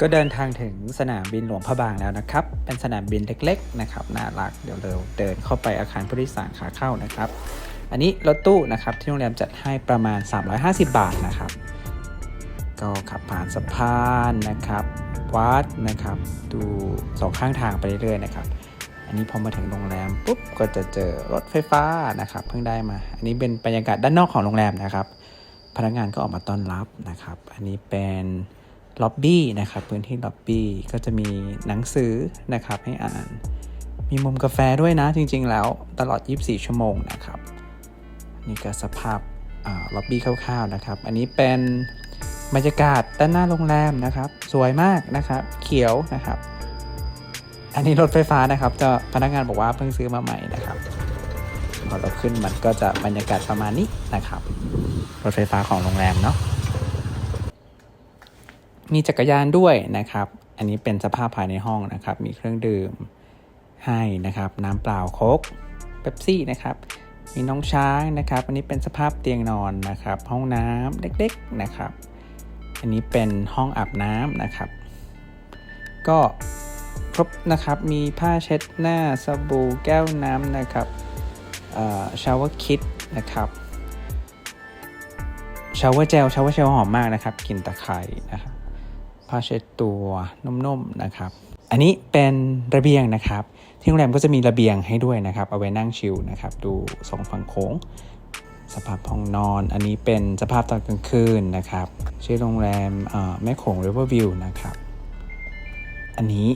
ก็เดินทางถึงสนามบินหลวงพระบางแล้วนะครับ เป็นสนามบินเล็กๆนะครับน่ารักเดี๋ยวเราเดินเข้าไปอาคารผู้โดยสารขาเข้านะครับ อันนี้รถตู้นะครับที่โรงแรมจัดให้ประมาณ 350 บาทนะครับ ก็ขับผ่านสะพานนะครับวัดนะครับ ดูสองข้างทางไปเรื่อยๆนะครับอันนี้พอมาถึงโรงแรมปุ๊บก็จะเจอรถไฟฟ้านะครับเพิ่งได้มา อันนี้เป็นบรรยากาศด้านนอกของโรงแรมนะครับ พนักงานก็ออกมาต้อนรับนะครับ อันนี้เป็น ล็อบบี้นะครับพื้นที่ล็อบบี้ก็จะมีหนังสือนะครับให้อ่าน มีมุมกาแฟด้วยนะจริง ๆ แล้วตลอด 24 ชั่วโมงนะครับ นี่ก็สภาพล็อบบี้คร่าวๆนะครับ อันนี้เป็นบรรยากาศด้านหน้าโรงแรมนะครับ สวยมากนะครับ เขียวนะครับ อันนี้รถไฟฟ้านะครับ จะพนักงานบอกว่าเพิ่งซื้อมาใหม่นะครับพอเราขึ้นมันก็จะบรรยากาศประมาณนี้นะครับ รถไฟฟ้าของโรงแรมเนาะ มีจักรยานด้วยนะครับ อันนี้เป็นสภาพภายในห้องนะครับ มีเครื่องดื่มให้นะครับ น้ำเปล่าโค้กเป๊ปซี่นะครับ มีน้องช้างนะครับ อันนี้เป็นสภาพเตียงนอนนะครับ ห้องน้ำเล็กๆนะครับ อันนี้เป็นห้องอาบน้ำนะครับ ก็ครบนะครับ มีผ้าเช็ดหน้าสบู่แก้วน้ำนะครับชาวเวอร์คิดนะครับชาวเวอร์เจลชาวเวอร์เจลหอมมากนะครับกลิ่นตะไคร่นะครับ ผ้าเช็ดตัวนุ่มๆนะครับ อันนี้เป็นระเบียงนะครับ ที่โรงแรมก็จะมีระเบียงให้ด้วยนะครับ เอาไว้นั่งชิลนะครับ ดูสองฝั่งโค้ง สภาพห้องนอน อันนี้เป็นสภาพตอนกลางคืนนะครับ ชื่อโรงแรมแม่โขง River View นะครับ อันนี้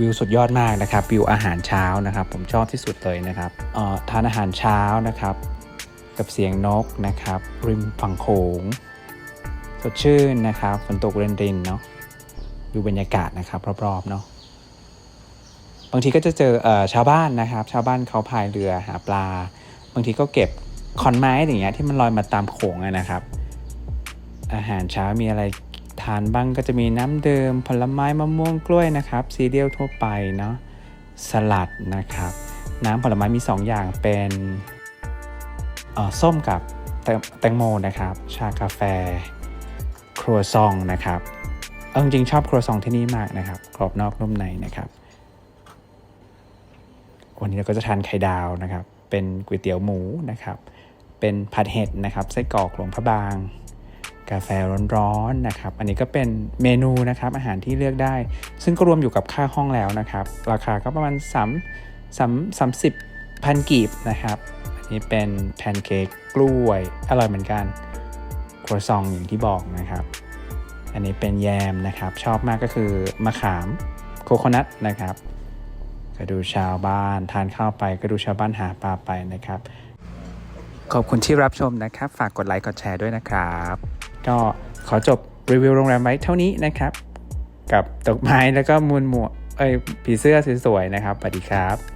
วิวสุดยอดมากนะครับ วิวอาหารเช้านะครับ ผมชอบที่สุดเลยนะครับทานอาหารเช้านะครับ กับเสียงนกนะครับ ริมฝั่งโขงสดชื่นนะครับฝนตกเรนรินเนาะ ดูบรรยากาศนะครับ รอบๆเนาะบางทีก็จะเจอเออชาวบ้านนะครับ ชาวบ้านเขาพายเรือหาปลา บางทีก็เก็บขอนไม้อย่างเงี้ยที่มันลอยมาตามโขงนะครับ อาหารเช้ามีอะไรทานบ้างก็จะมีน้ำเดิมผลไม้มะม่วงกล้วยนะครับซีเรียลทั่วไปเนาะสลัดนะครับ น้ำผลไม้มี 2 อย่างเป็นส้มกับแตงโมนะครับ ชากาแฟ ครัวซองนะครับ เออจริงชอบครัวซองที่นี่มากนะครับกรอบนอกนุ่มในนะครับวันนี้เราก็จะทานไข่ดาวนะครับ เป็นก๋วยเตี๋ยวหมูนะครับ เป็นผัดเห็ดนะครับไส้กรอกหลวงพระบาง กาแฟร้อนๆนะครับ อันนี้ก็เป็นเมนูนะครับอาหารที่เลือกได้ ซึ่งก็รวมอยู่กับค่าห้องแล้วนะครับ ราคาก็ประมาณ3 3 30พันกีบนะครับอันนี้เป็นแพนเค้กกล้วยอร่อยเหมือนกันครัวซองอย่างที่บอกนะครับ อันนี้เป็นแยมนะครับ ชอบมากก็คือมะขามโคโคนัทนะครับ ก็ดูชาวบ้านทานข้าวไปก็ดูชาวบ้านหาปลาไปนะครับ ขอบคุณที่รับชมนะครับ ฝากกดไลค์กดแชร์ด้วยนะครับ ก็ขอจบรีวิวโรงแรมไว้เท่านี้นะครับ กับดอกไม้แล้วก็มูลหมวกเอ้ยผีเสื้อสวยๆนะครับสวัสดีครับ